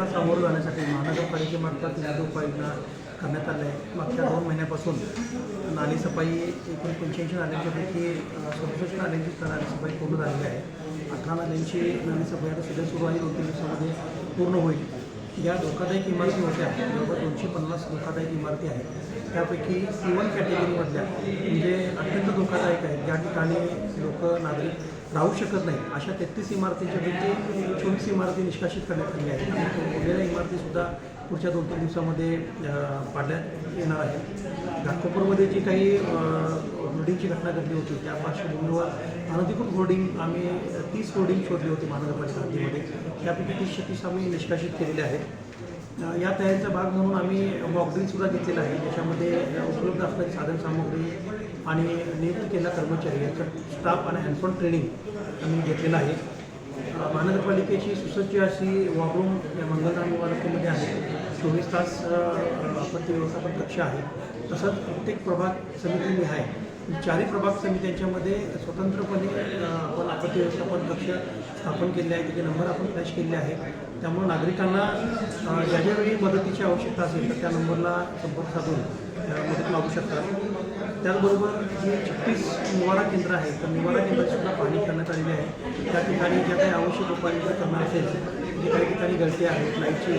सामोरं जाण्यासाठी महानगरपालिकेमार्फत विविध उपाययोजना करण्यात आल्या आहे मागच्या दोन महिन्यापासून नाली सफाई एकूण पंच्याऐंशी नाल्यांच्यापैकी सदुसष्ट नाल्यांची नाली सफाई पूर्ण झालेली आहे. अठरा नाल्यांची नाली सफाई आता सध्या सुरू आहे. दोन तीन दिवसामध्ये पूर्ण होईल. या धोकादायक इमारती होत्या. जवळपास दोनशे पन्नास धोकादायक इमारती आहेत. त्यापैकी सी वन कॅटेगरीमधल्या म्हणजे अत्यंत धोकादायक आहेत. ज्या ठिकाणी लोक नागरिक राहू शकत नाही. अशा तेहतीस इमारतींच्या पैकी चोवीस इमारती निष्कासित करण्यात आली आहेत. आणि उरलेल्या इमारतीसुद्धा पुढच्या दोन तीन दिवसामध्ये पाडण्यात येणार आहेत. घाटकोपरमध्ये जी काही होर्डिंगची घटना घडली होती त्या पार्श्वभूमीवर अनधिकृत होर्डिंग आम्ही तीस होर्डिंग शोधली होती महानगरपालिका हद्दीमध्ये त्यापैकी तीस आम्ही निष्कासित केलेले आहेत. या तयारीचा भाग म्हणून आम्ही मॉकड्रिलसुद्धा घेतलेला आहे. ज्याच्यामध्ये उपलब्ध असणारी साधनसामुग्री आणि नियुक्त केलेला कर्मचारी यांचा स्टाफ आणि हँडफोन ट्रेनिंग आम्ही घेतलेलं आहे. महानगरपालिकेची सुसज्ज अशी वॉकरूम या मंगलधाम इमारतीमध्ये आहे. चोवीस तास आपत्ती व्यवस्थापन कक्ष आहे. तसंच प्रत्येक प्रभाग समिती आहे. चारही प्रभाग समित्यांच्यामध्ये स्वतंत्रपणे आपण आपत्ती व्यवस्थापन कक्ष स्थापन केले आहे त्याचे नंबर आपण फ्लॅश केले आहे त्यामुळे नागरिकांना ज्या ज्यावेळी मदतीची आवश्यकता असेल तर त्या नंबरला संपर्क साधून मदत मागू शकतात त्याचबरोबर जे छत्तीस निवारा केंद्र आहे तर निवारा केंद्राची पाणी करण्यात आलेली आहे. त्या ठिकाणी ज्या काही आवश्यक उपाययोजना करणार असेल जे काही ठिकाणी गळती आहेत लाईटची